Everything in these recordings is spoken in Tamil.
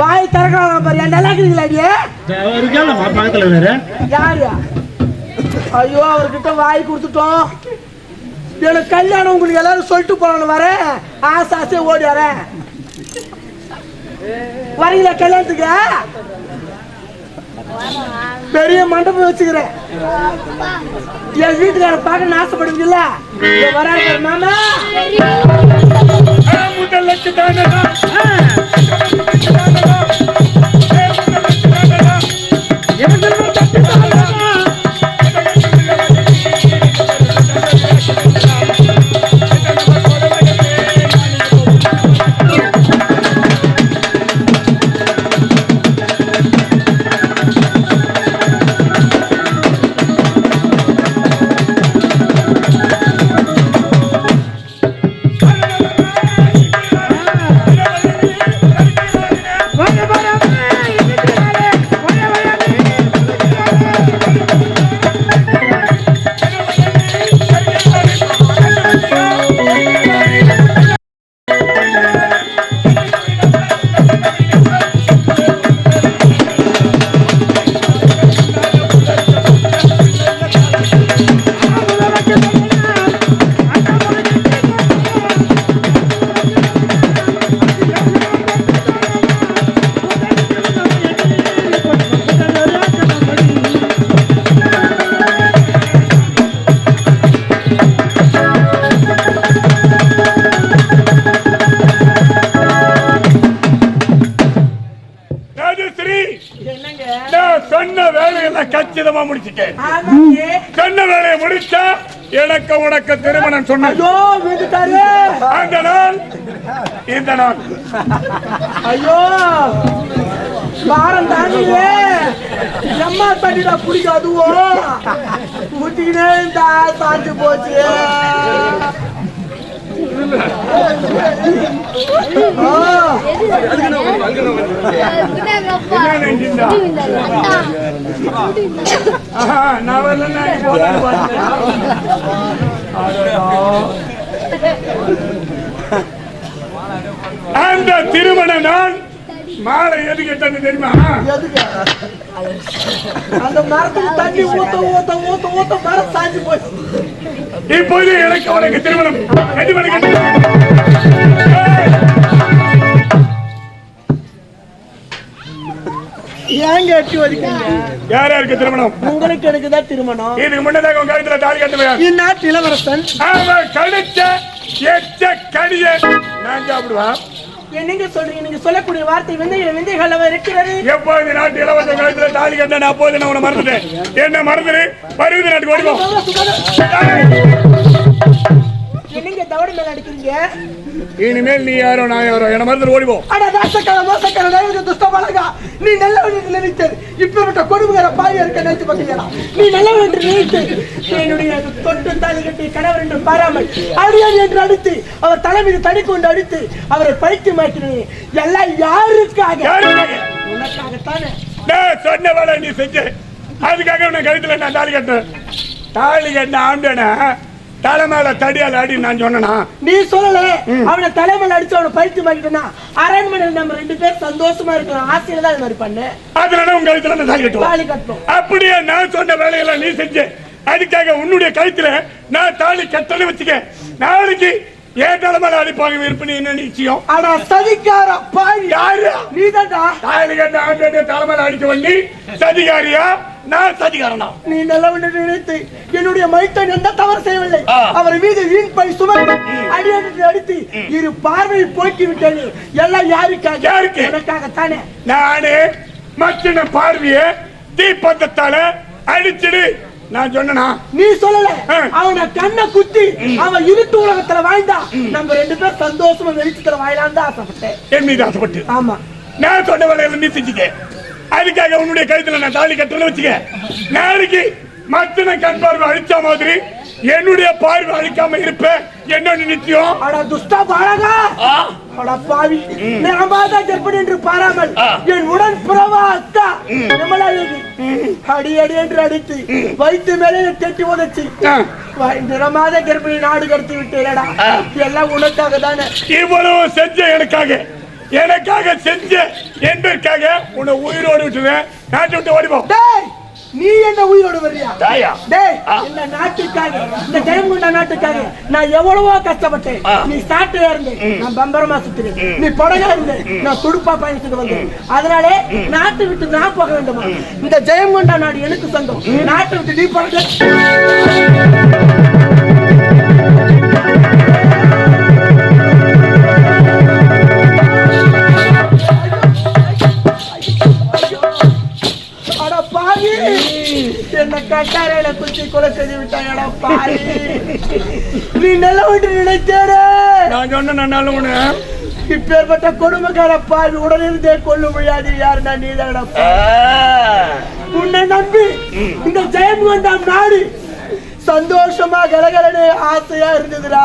வாய் திறக்கலாம் பாரு? என் நல்லா இருக்கீங்களா யாரு? ஐயோ அவர்கிட்ட வாய் கொடுத்துட்டோம். எனக்கு கல்யாணம் உங்களுக்கு எல்லாரும் சொல்லிட்டு போகணும் வரேன். ஆசை ஆசை ஓடி வரேன். வரீங்களா கல்யாணத்துக்கு? பெரிய மண்டபம் வச்சுக்கிறேன். என் வீட்டுக்கார பார்க்க ஆசைப்படுவீங்கல்ல? பாரு, மாமா. உனக்கு திருமணம் சொன்ன ஐயோ வீட்டுக்காரு. அந்த நாள் இந்த நாள். ஐயோ வாரம் தாண்டியே எம்மா தண்ணிடா பிடிக்காதுவோ ஊட்டிக்கினே இந்த சாஞ்சு போச்சு. நான் வரலன்னா நீ போதான்னு பார்த்தேன். அந்த திருமண நாள் மாலை எது கேட்டது தெரியுமா? எதுக்கு? அந்த மரத்துக்கு தண்ணி ஊத்த ஊத்த ஊத்த ஊத்த மரம் சாஞ்சு போச்சு. இப்போது எனக்கு உனக்கு திருமணம். ஏங்க எட்டி யார் யாருக்கு திருமணம்? உங்களுக்கு எனக்கு தான் திருமணம். இதுக்கு முன்னதாக உங்க கழுத்துல தாலி கட்டுவேன் இந்நாட்டு இளவரசன். அவன் கடிச்ச எச்ச கடிய நான் சாப்பிடுவான். என்னங்க சொல்றீங்க? நீங்க சொல்லக்கூடிய வார்த்தை வெந்தய வெந்தயங்கள் இருக்கிறது. எப்போ இந்த நாட்டு இளவரச கழுத்துல தாலி கட்ட நான் அப்போது நான் உன்னை மறந்துட்டேன். என்ன மறந்துடு? பருவதி நாட்டுக்கு ஓடிப்போம் தவறு மேல அடிக்கிறீங்க? இனிமேல் நீ யாரோ நான் யாரோ என்ன மறந்துட்டு ஓடிப்போம் அட ராசக்கார மோசக்கார நைவத துஷ்ட பழகா நீ நல்லவன் என்று நினைத்தது இப்பேற்பட்ட கொடுமையான பாவியா இருக்க நினைத்து பார்த்தீங்களா நீ நல்லவன் என்று நினைத்து என்னுடைய தொட்டு தாலி கட்டி கணவர் என்று பாராமல் அடியார் என்று அடித்து அவர் தலை மீது தடி கொண்டு அடித்து அவரை பைத்தியமாக்கினீங்க எல்லாம் யாருக்காக? யாருக்காக? உனக்காகத்தானே? சொன்ன வேலை நீ செஞ்ச. அதுக்காக உன்னை கழுத்துல நான் தாலி கட்டுறேன். தாலி கட்ட ஆண்டனா தலை மேல தடியால் ஆடி நான் சொன்னனா? நீ சொல்லல. அவனை தலைமையில் அடிச்சு அவனை பைத்தியமாக்கிட்டனா அரண்மனையில் நம்ம ரெண்டு பேரும் சந்தோஷமா இருக்கலாம் ஆசையில தான் இது மாதிரி பண்ணு. அதனால உங்க கழுத்துல நான் கட்டுவேன். தாலி கட்டணும் அப்படியே நான் சொன்ன வேலையெல்லாம் நீ செஞ்ச. அதுக்காக உன்னுடைய கழுத்துல நான் தாலி கட்டணும் வச்சுக்க நாளைக்கு ஏன் தலைமையில அடிப்பாங்க விருப்பம் என்ன நிச்சயம்? அட சதிக்கார பாவி. யாரு? கட்ட ஆண்டு தலைமையில அடிக்க வண்டி சதிகாரியா? நான் சதிகாரனா நீ நல்லவன் நினைத்து என்னுடைய மைத்தன் எந்த தவறு செய்யவில்லை. அவர் மீது வீண் பழி சுமந்து அடியடி அடித்து இரு பார்வையை போக்கி விட்டது எல்லாம் யாருக்காக? யாருக்கு? உனக்காகத்தானே. நானு மச்சின பார்வைய தீப்பந்தத்தால அடிச்சிடு நான் சொன்னனா? நீ சொல்லல. அவனை கண்ணை குத்தி அவன் இருட்டு உலகத்துல வாழ்ந்தா நம்ம ரெண்டு பேரும் சந்தோஷமா வெளிச்சத்துல தான் ஆசைப்பட்டேன். என் மீது ஆசைப்பட்டு. ஆமா. நான் சொன்ன வேலையில நீ செஞ்சுக்க. அதுக்காக உன்னுடைய கழுத்துல நான் தாலி கட்டுறேன்னு வச்சுக்க. நாளைக்கு மத்தன கண் பார்வை அழிச்ச மாதிரி என்னுடைய பார்வை அழிக்காம இருப்பேன் என்னோட நிச்சயம் அட துஷ்டா பாலகா ஆ, அட பாவி. நான் மாதா கர்ப்பிணி என்று பாராமல். என் உடன் புறவா அக்கா விமலாதேவி அடி அடி என்று அடித்து வைத்து மேலே கெட்டி உதச்சி. நிறமாத கர்ப்பிணி நாடு கடத்தி விட்டேடா. எல்லாம் உனக்காக தானே இவ்வளவு செஞ்ச எனக்காக. எனக்காக செஞ்ச என்பதற்காக உன்னை உயிரோடு விட்டுறேன் நாட்டை விட்டு டேய் நீ என்ன உயிரோடு வர்றியா? தாயா? டேய். இந்த நாட்டுக்காக இந்த ஜெயங்கொண்ட நாட்டுக்காக நான் எவ்வளவோ கஷ்டப்பட்டேன். நீ சாட்டையா இருந்து நான் பம்பரமா சுத்துறேன் நீ படகா இருந்து நான் துடுப்பா பயணிச்சுட்டு வந்தேன். அதனாலே நாட்டை விட்டு நான் போக வேண்டுமா? இந்த ஜெயங்கொண்டா நாடு எனக்கு சொந்தம். நாட்டை விட்டு நீ போக பாவி என்ன கட்டாரையில குத்தி கொலை செய்து விட்டாயடா பாவி நீ நல்ல விட்டு நினைத்தேடே நான் சொன்ன நன்னாலும் உன்னை இப்பேற்பட்ட கொடுமைக்கார பாவி உடனிருந்தே கொல்ல முடியாது யாருன்னா நீதானடா உன்னை நம்பி இந்த ஜெயம் கொண்டாம் நாடு. சந்தோஷமா கலகலனு ஆசையா இருந்ததுடா.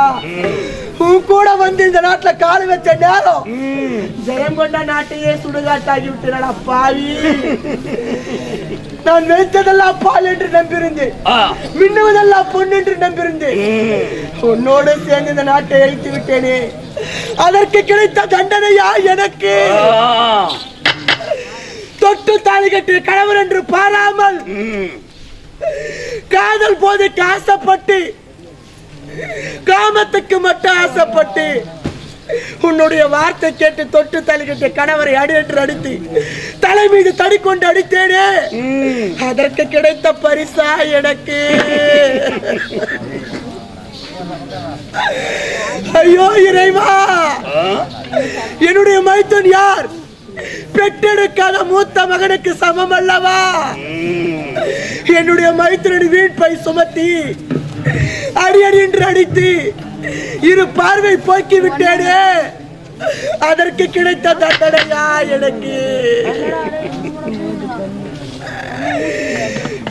உன் கூட வந்து இந்த நாட்டுல கால் வச்ச நேரம். ஜெயம் கொண்ட நாட்டையே சுடுகாட்டாகி விட்டுறடா பாவி. நான் நினைத்ததெல்லாம் பால் என்று நம்பியிருந்தேன். மின்னுவதெல்லாம் பொன் என்று நம்பியிருந்தேன். உன்னோடு சேர்ந்து இந்த நாட்டை அழித்து விட்டேனே. அதற்கு கிடைத்த தண்டனையா எனக்கு? தொட்டு தாலி கட்டி கணவர் என்று பாராமல் காதல் போதைக்கு ஆசைப்பட்டு காமத்துக்கு மட்டும் ஆசைப்பட்டு உன்னுடைய வார்த்தை கேட்டு தொட்டு கட்டிய கணவரை அடி என்று அடித்து தலை மீது தடிக்கொண்டு அடித்தேனே. அதற்கு கிடைத்த பரிசா எனக்கு? ஐயோ இறைவா. என்னுடைய மைத்தன் யார்? பெற்றெடுக்காத மூத்த மகனுக்கு சமம் அல்லவா? என்னுடைய மைத்திரன் வீட்பை சுமத்தி அடி அடி என்று அடித்து இரு பார்வை போக்கி விட்டேனே. அதற்கு கிடைத்த தண்டனையா எனக்கு?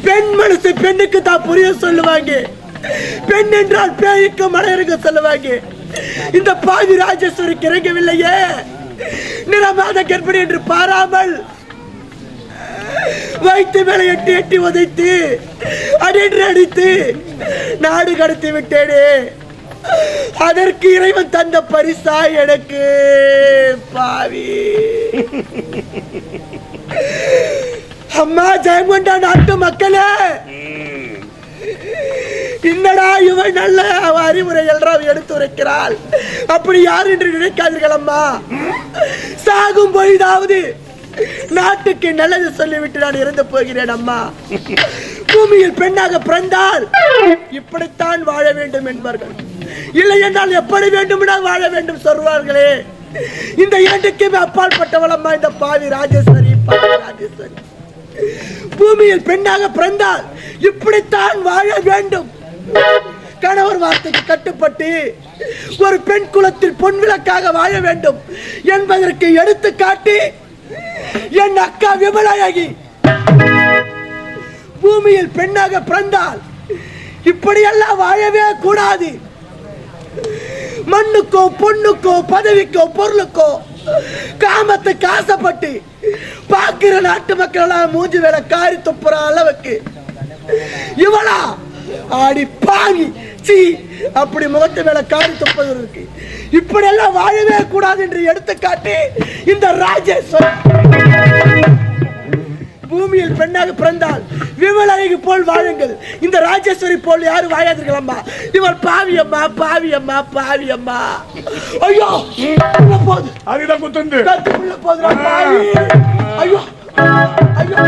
பெண் மனசு பெண்ணுக்கு தான் புரிய சொல்லுவாங்க. பெண் என்றால் பேய்க்கு மலையருக்கு சொல்லுவாங்க. இந்த பாவி ராஜேஸ்வரி கிறங்கவில்லையே நிறமாத கர்ப்பிணி என்று பாராமல் வைத்து மேலே எட்டி எட்டி உதைத்து அடின்று அடித்து நாடு கடத்தி விட்டேனே. அதற்கு இறைவன் தந்த பரிசா எனக்கு? பாவி. அம்மா ஜெயங்கொண்டா நாட்டு மக்களே. என்னடா இவன் நல்ல அறிவுரை எல்லாம் எடுத்து உரைக்கிறாள் அப்படி யார் என்று நினைக்காதீர்கள் அம்மா. சாகும் போய்தாவது நாட்டுக்கு நல்லது சொல்லிவிட்டு நான் இறந்து போகிறேன் அம்மா. பூமியில் பெண்ணாக பிறந்தால் இப்படித்தான் வாழ வேண்டும் என்பார்கள். இல்லை என்றால் எப்படி வேண்டுமென வாழ வேண்டும் சொல்வார்களே. இந்த இரண்டுக்குமே அப்பால் இந்த பாவி ராஜேஸ்வரி பாவி ராஜேஸ்வரி. பூமியில் பெண்ணாக பிறந்தால் இப்படித்தான் வாழ வேண்டும். கணவர் வார்த்தைக்கு கட்டுப்பட்டு ஒரு பெண் குலத்தில் பொன் விளக்காக வாழ வேண்டும் என்பதற்கு எடுத்துக்காட்டி என் அக்கா விமலாயகி. பூமியில் பெண்ணாக பிறந்தால் இப்படியெல்லாம் வாழவே கூடாது. மண்ணுக்கோ பொண்ணுக்கோ பதவிக்கோ பொருளுக்கோ காமத்துக்கு ஆசைப்பட்டு பார்க்கிற நாட்டு மக்களெல்லாம் மூஞ்சி வேலை காரி துப்புற அளவுக்கு இவளா ஆடி பாங்கி சீ அப்படி முகத்து மேல காரி துப்பது இருக்கு. இப்படி எல்லாம் வாழவே கூடாது என்று எடுத்துக்காட்டி இந்த ராஜேஸ்வரன் பூமியில் பெண்ணாக பிறந்தால் விமலாயகி போல் வாழுங்கள். இந்த ராஜேஸ்வரி போல் யாரும் வாழாதீர்கள் அம்மா. இவள் பாவி அம்மா பாவி அம்மா பாவி அம்மா. ஐயோ உள்ள போகுது அதுதான் குத்துந்து கத்து உள்ள போகுதுடா பாவி. ஐயோ ஐயோ.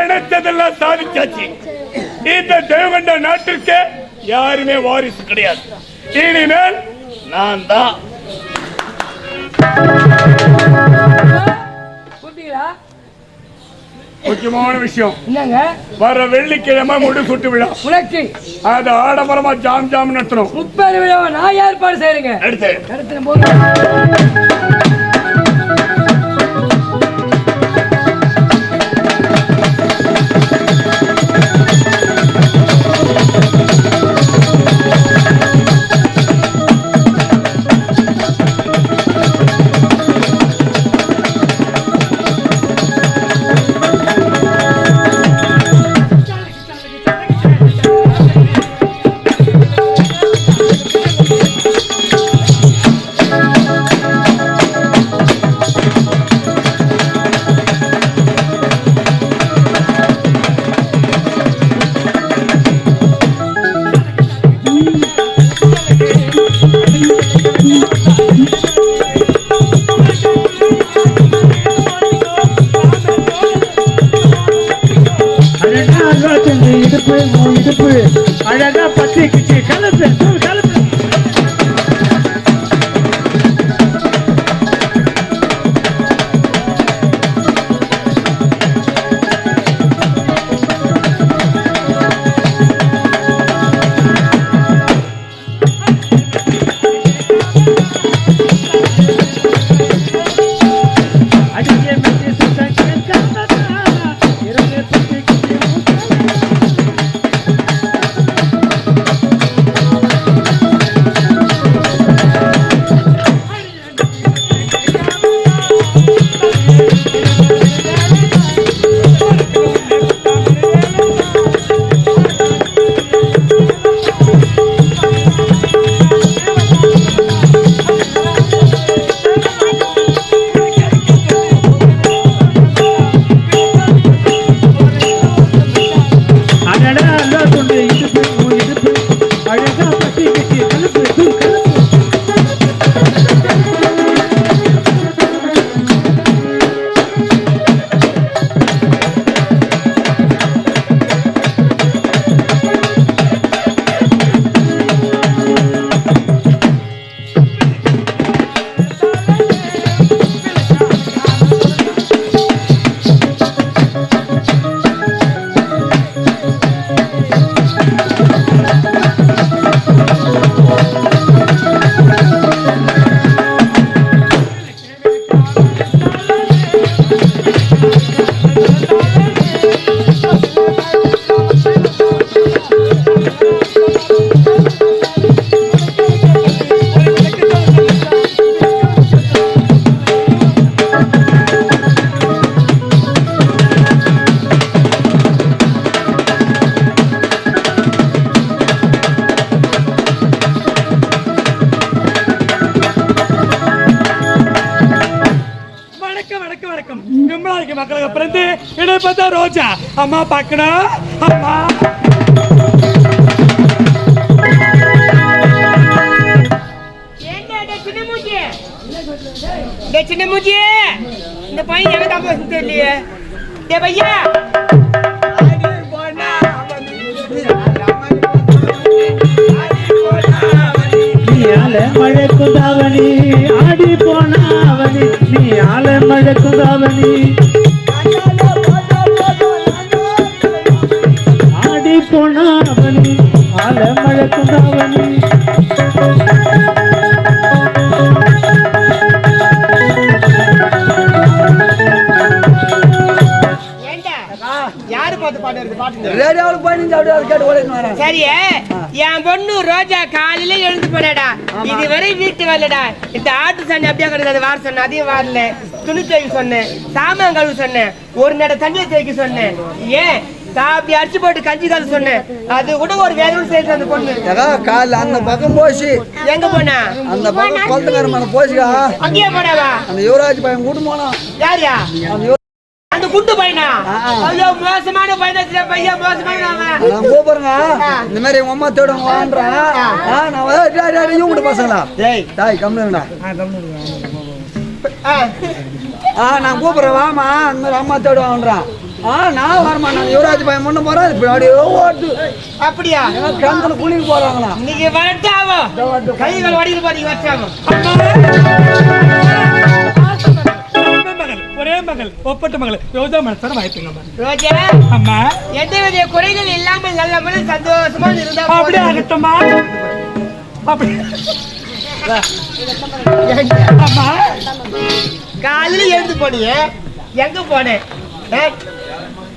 நினைச்சதெல்லாம் சாதிச்சாச்சு. இந்த தேவகண்ட நாட்டிற்கு யாருமே வாரிசு கிடையாது. இனிமேல் நான் தான் முக்கியமான விஷயம். என்னங்க? வர வெள்ளிக்கிழமை முடி சுட்டு விழா. உனக்கு அது ஆடம்பரமா ஜாம் ஜாம் நடத்தணும். முப்பது விழாவை நான் ஏற்பாடு செய்யறேங்க. எடுத்து. நடத்தின போது. அழகா பத்தி கிச்சு கலப்பு அம்மா பார்க்கணும் அம்மா ஏண்டா டேய் சின்ன மூஞ்சி, இந்த பையன் எங்க தான் போச்சுன்னு தெரியலையே. டேய் பையா, மழை குந்தாவணி ஆடி போனாவணி நீயால மழை குந்தாவணி பாட்டுங்க? ரேடியோவில் போய் நீங்க அப்படியே அதை கேட்டு ஓடிட்டு வரேன். சரி என் பொண்ணு ரோஜா காலையில எழுந்து போனடா இதுவரை வீட்டு வரலடா. இந்த ஆட்டு சண்டை அப்படியே கிடந்தது வார சொன்னேன் அதையும் வாரல. துணி துவைக்க சொன்னேன் சாமான் கழுவு சொன்னேன் ஒரு நட தண்ணியை துவைக்க சொன்னேன். ஏன்? காப்பி அரிசி போட்டு கஞ்சி கலந்து சொன்னேன். அது கூட ஒரு வேலையும் சேர்த்து அந்த பொண்ணு. காலைல அந்த பக்கம் போச்சு. எங்க போனா அந்த பக்கம் குளத்துக்காரமான போச்சுக்கா. அங்கேயே போனாவா? அந்த யுவராஜ் பையன் கூட்டு போனான். யாரியா? அந்த அந்த குண்டு பையனா. ஐயோ மோசமான பையனா பையன் மோசமான கூப்பிடுறேங்க இந்த மாதிரி உங்க அம்மா தேடுவாங்கன்றான் ஆ, நான் இவங்க பசங்களா டேய் டாய் கம்மிடுங்கடா ஆ, ஆ. நான் கூப்பிடுறேன் வாமா. இந்த மாதிரி அம்மா தேடுவாங்கன்றான் ஆ நான் வரமா நான் யுவராஜ் பையன் முன்ன போறேன் அப்படியே ஓட்டு. அப்படியா? கிணத்துல குளிக்க போறாங்களா? இன்னைக்கு வரட்டாவோ? கைகள் வடிவில் பாத்தீங்க வச்சாவோ ஒரே மகள் ஒப்பட்ட மகள் ரோஜா மனசார வாய்ப்புங்க ரோஜா அம்ா எந்த வித குறைகள் இல்லாமல் நல்ல முறையில் சந்தோஷமா இருந்தா அப்படியே அப்படி. அம்மா. காலையில எழுந்து போனீங்க எங்க போனேன்?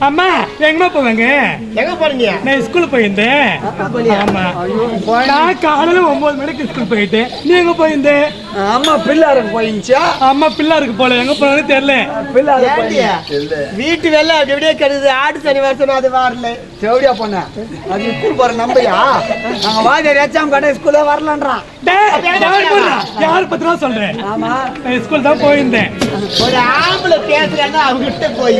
அம்மா எங்கம்மா போவாங்க? எங்க போனீங்க நான் ஸ்கூல் போயிருந்தேன். ஆமா. நான் காலையில ஒன்பது மணிக்கு ஸ்கூல் போயிட்டேன். நீ எங்க போயிருந்த அம்மா பிள்ளாருக்கு போயிருந்துச்சா அம்மா பிள்ளாருக்கு போல. எங்க போனது தெரியல. வீட்டு வேலை அப்படி அப்படியே கெடுது. ஆடு சனி வருஷம் அது வரல. செவடியா போனேன் அது ஸ்கூல் போற நம்பையா? நாங்க வாஜர் ஏச்சாம் கடை ஸ்கூல்ல வரலன்றான் டேய், யார் பத்தி தான் சொல்றேன் ஆமா. நான் ஸ்கூல் தான் போயிருந்தேன். ஒரு ஆம்பளை பேசுறாங்க அவங்க கிட்ட போய்.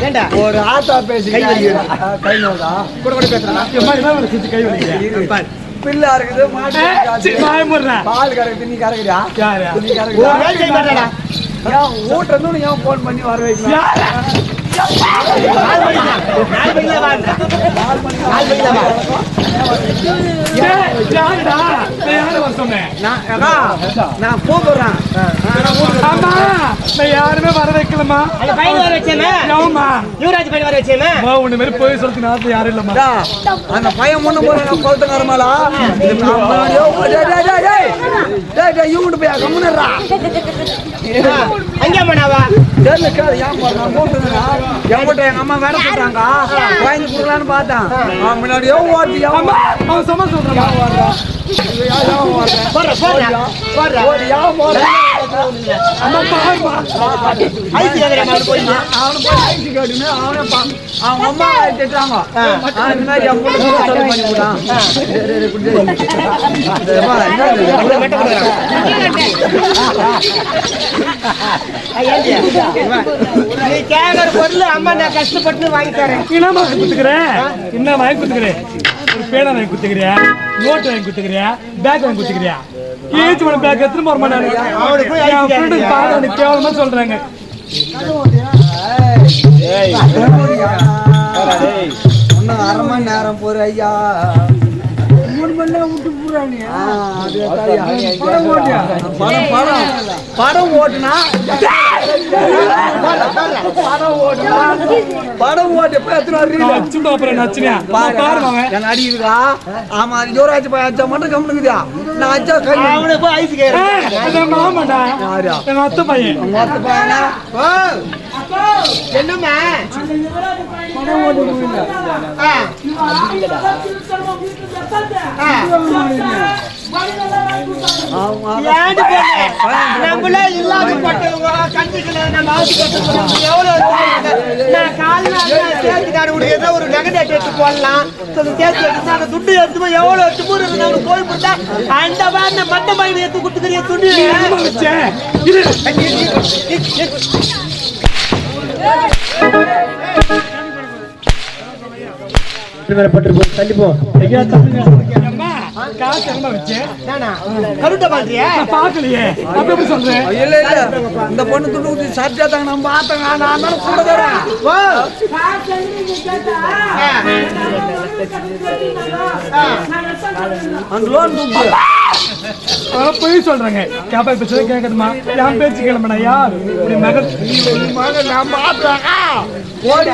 ஏண்டா? ஒரு ஆத்தா பேசி கை வலிக்குது. கை நோதா கூட கூட பேசுறா. கை வலிக்கிறேன் பிள்ளை இருக்குது மாட்டு சரி, மாயமுடுறேன். பால் கறக்குது நீ கறக்குறியா? நீ கறக்குறியா? இருந்து ஏன் போன் பண்ணி வர வைக்கலாம் நாலு மணிக்கு நாலு மணிக்கு வாங்க நாலு மணிக்கு வா ஏய், யாருடா? நான்? நான் நான் ஆமா, நான் யாருமே வர வைக்கலம்மா. அந்த பையன் வர வச்சேமே ஏம்மா? யுவராஜ் பையன் வர வச்சேமே அம்மா, உன்னை மாதிரி பொய் நாட்டுல யாரும் இல்லம்மா. அந்த பையன் முன்ன போறான் கொளுத்தங்காரமாலா இவங்கிட்ட போய் கம்முன்னுறா அங்கே மனாவா தெரியல கேளு ஏன் போறான் கூப்பிட்டுனா என்கிட்ட எங்க அம்மா வேலை போட்டாங்க வாங்கி கொடுக்கலான்னு பார்த்தேன். அவன் முன்னாடியோ ஓட்டி அவன் அவனை அம்மா திட்டுறாங்க ஆ, இந்த மாதிரி பொருள் அம்மா நான் கஷ்டப்பட்டு வாங்கி தரேன் என்னம்மா வாங்கி கொடுத்துக்கிறேன்? என்ன வாங்கி கொடுத்துக்கிறேன்? ஒரு பேனா வாங்கி கொடுத்துக்கிறியா? நோட்டு வாங்கி கொடுத்துக்கிறியா? பேக் வாங்கி கொடுத்துக்கிறியா? ஏச்சு மணி பேக் நானு? அவனுக்கு போய் என் ஐஸ் friend கேக்குறியா? பாரு, எனக்கு கேவலமா சொல்றாங்க அரை மணி நேரம் போற ஐயா படம் படம் படம். படம் ஓட்டுனா படம் ஓட்டுனா படம் ஓட்டு போய் எத்தனை நான் ரீல்? வச்சுட்டு அப்புறம் நச்சுனியா பாரு அவன் எங்க அடிக்குதா ஆமா யுவராஜ் போய் அச்சா மட்டும் கம்முனுக்குதா நான் அச்சா கை அவனுக்கு போய் ஐஸ் என் மாமாடா? எங்க அத்தை பையன். மொத்த பையனா? என்னம்மா? ஆ. ஆ. நம்மளே இல்லாத பட்டவங்க, கஞ்சிக்கல, நம்ம நான் காலைல அதான் ஏதோ ஒரு நெகட்டிவ் எடுத்து போடலாம் சொல்லி சேர்த்து எடுத்து அந்த துட்டு எடுத்து போய் எவ்வளவு திமுரு இருக்கு நம்ம கோயில் கொடுத்தா அந்த மாதிரி மத்த பையன் எடுத்து கொடுத்துக்கிறிய துணி என்னம்மா வச்சேன்? இரு. ஐயா, தம்பிங்க. காசு கருட்ட அப்ப எப்படி சொல்றேன் இல்ல இல்ல. இந்த பொண்ணு துண்டு ஊத்தி தாங்க நம்ம பார்த்தாங்க நான் தானே கூட தரேன். அந்த லோன் பொய் சொல்றாங்க. கேப்பா பேசுறது கேட்கணுமா என் பேச்சு கிளம்புனா யார்? இப்படி மகன் நான் ஓடி.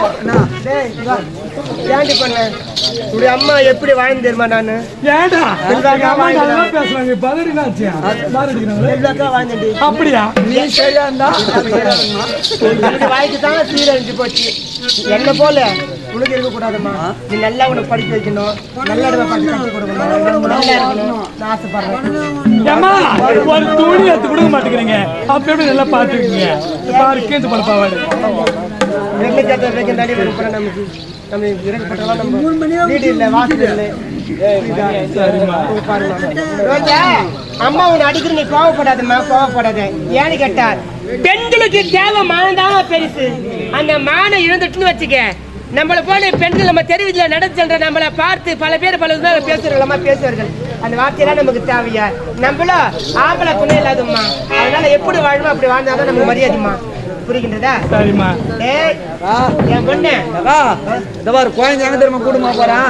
ஏன்டி பண்ண? உடைய அம்மா எப்படி வாழ்ந்து தெரியுமா நானு? எங்க நல்லா பேசுறாங்க வாழ்ந்தேன்டி அப்படியா? நீ சரியா இருந்தா வாய்க்கு தான் சீரழிஞ்சு போச்சு. என்ன போல? உனக்கு இருக்க கூடாதும்மா நீ நல்லா உனக்கு படிக்க வைக்கணும். நல்ல இடமா பார்த்து கட்டி கொடுக்கணும். நல்லா இருக்கணும். நான் ஆசைப்படுறேன். ஒரு துணி எடுத்து கொடுக்க மாட்டேங்கிறீங்க. அப்ப எப்படி நல்லா பாத்துக்கீங்க பாரு கேட்ட வரைக்கும் நடி கொடுப்பேன் நமக்கு நம்ம இறக்கப்பட்டலாம் நம்ம வீடு இல்லை வாசல் இல்லை. சரிம்மா. ரோஜா அம்மா உன்னை அடிக்கிற நீ கோவப்படாதம்மா கோவப்படாத. ஏன்னு கேட்டார் பெண்களுக்கு தேவை மானதாங்க பெருசு. அந்த மானம் இழந்துட்டுன்னு வச்சுக்க நம்மளை போல பெண்கள் நம்ம தெருவில் நடந்து சென்ற நம்மளை பார்த்து பல பேர் பல விதமாக பேசுறவங்களமா பேசுவார்கள். அந்த வார்த்தையெல்லாம் நமக்கு தேவையா? நம்மளும் ஆம்பளை புண்ணு இல்லாதம்மா. அதனால எப்படி வாழணும் அப்படி வாழ்ந்தாதான் நமக்கு மரியாதைம்மா. புரிகின்றதா? சரிம்மா. ஏய் என் பொண்ணு. இந்த பாரு குழந்தை எங்க தெரியுமா கூடுமா போறேன்?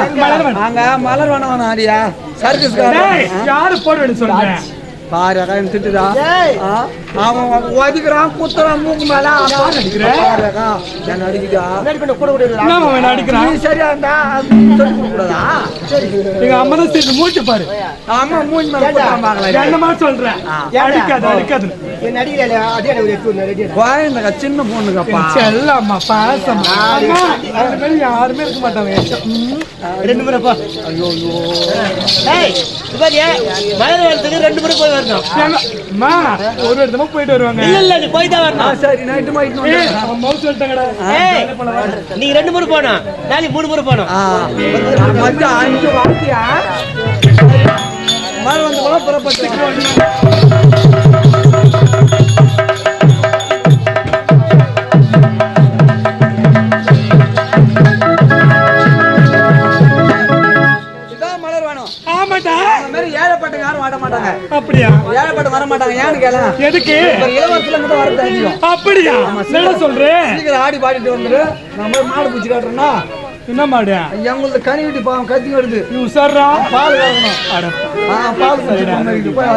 அங்க மலர் வேணாம் ஆரியா சர்க்கஸ் யாரு போட வேண்டிய சொல்றேன் பாரு அக்கா என்ன திட்டுதா அவன் ஒதுக்குறான் குத்துறான் மூக்கு மேல அக்கா, என்ன அடிக்குதா? அவன் அடிக்கிறான்? நீ சரியா இருந்தா சொல்லி கூடாதா எங்க அம்மா தான் சரி மூச்சு பாரு. ஆமா மூஞ்சி மேல என்னமா சொல்றேன் அடிக்காது அடிக்காது. அதே ஒரு எட்டு சின்ன அம்மா, அந்த மாதிரி யாருமே இருக்க மாட்டாங்க. ரெண்டு முறை போ. ஏய் இது பாத்தியா? மலர் வரத்துக்கு ரெண்டு முறை போய் வரணும். அம்மா ஒரு இடத்துல போயிட்டு வருவாங்க. இல்ல இல்ல நீ போய் தான் வரணும். சரி நைட்டு ஏய் நீ ரெண்டு முறை போகணும். நாளைக்கு மூணு முறை வார்த்தையா மழை வந்து கூட புறப்பட்டு ஏழைப்பட்ட வர மாட்டாங்க ஏன்னு கேள. எதுக்கு? இளவரசில மட்டும் வர அப்படியா? என்ன சொல்றேன் சீக்கிரம் ஆடி பாடிட்டு வந்துரு. நம்ம மாடு பூச்சி காட்டுறோம்னா என்ன மாடு? எங்களுக்கு கனி விட்டு பாவம் கத்தி வருது. நீ உசாரா பால் ஆ பால் போய்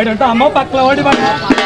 வந்து வந்துட்டோம் அம்மா பக்கத்தில் ஓடி பாடி